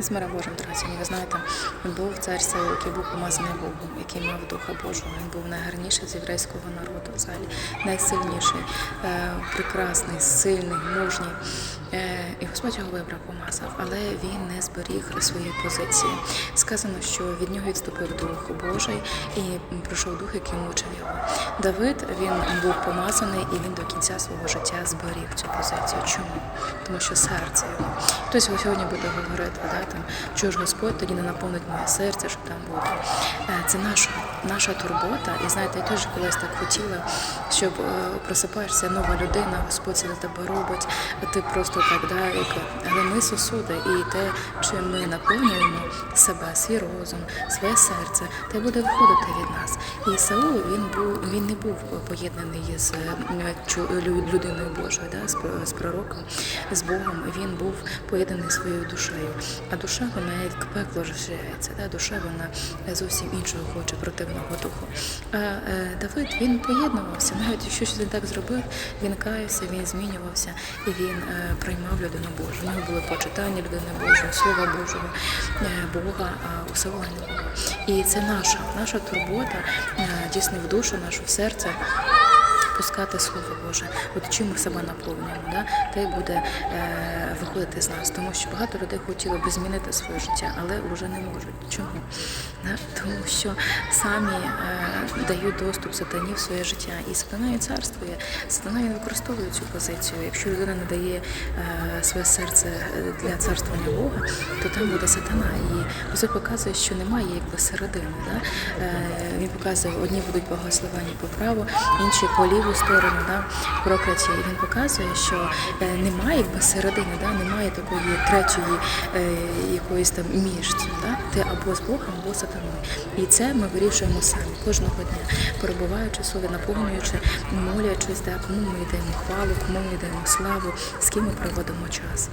З мира Божим, дорогі, ви знаєте, був цар Саул, який був помазаний Богом, який мав Духа Божого. Він був найгарніший з єврейського народу, взагалі найсильніший, е, прекрасний, сильний, мужній. І Господь його вибрав, помазав, але він не зберіг своєї позиції. Сказано, що від нього відступив Дух Божий і пройшов дух, який мучив його. Давид він був помазаний і він до кінця свого життя зберіг цю позицію. Чому? Тому що серце його. Хтось сьогодні буде говорити, да, там, чого ж Господь тоді не наповнить моє серце, щоб там бути. Е, Це наша, наша турбота. І знаєте, я теж колись так хотіла, щоб е, просипаєшся нова людина, Господь це для тебе робить, а ти просто так, да, як, але ми сосуди, і те, чим ми наповнюємо себе, свій розум, своє серце, те буде виходити від нас. І Саул він був він не був поєднаний з е, людиною Божою, да, з, про- з пророком, з Богом. Він був поєднаний своєю душею. А душа вона як пекло розширяється. Да? Душа вона зовсім іншого хоче противного духу. А е, Давид він поєднувався, навіть щось він так зробив, він каявся, він змінювався і він е, приймав людину Божу. У нього були почитання людини Божої, Слова Божого, е, Бога, а у Саула не було. І це наша, наша турбота е, дійсно в душу, нашу в серце. Пускати Слово Боже, от чим ми себе наповнюємо, да? те й буде е, виходити з нас. Тому що багато людей хотіло би змінити своє життя, але вже не можуть. Чому? Тому що самі е, дають доступ сатані в своє життя. І сатана і царствує. Сатана він використовує цю позицію. Якщо людина не дає е, своє серце е, для царствування Бога, то там буде сатана. І Господь показує, що немає якби середини. Да? Він показує, одні будуть благословені по праву, інші по ліву сторону, да? прокляті. І він показує, що немає якби середини, да? Немає такої третьої е, якоїсь там міжці. Да? Ти або з Богом, або сатаною. І це ми вирішуємо самі кожного дня, перебуваючи собі, наповнюючи, молячись, да? кому ми йдемо хвалу, кому ми йдемо славу, з ким ми проводимо час.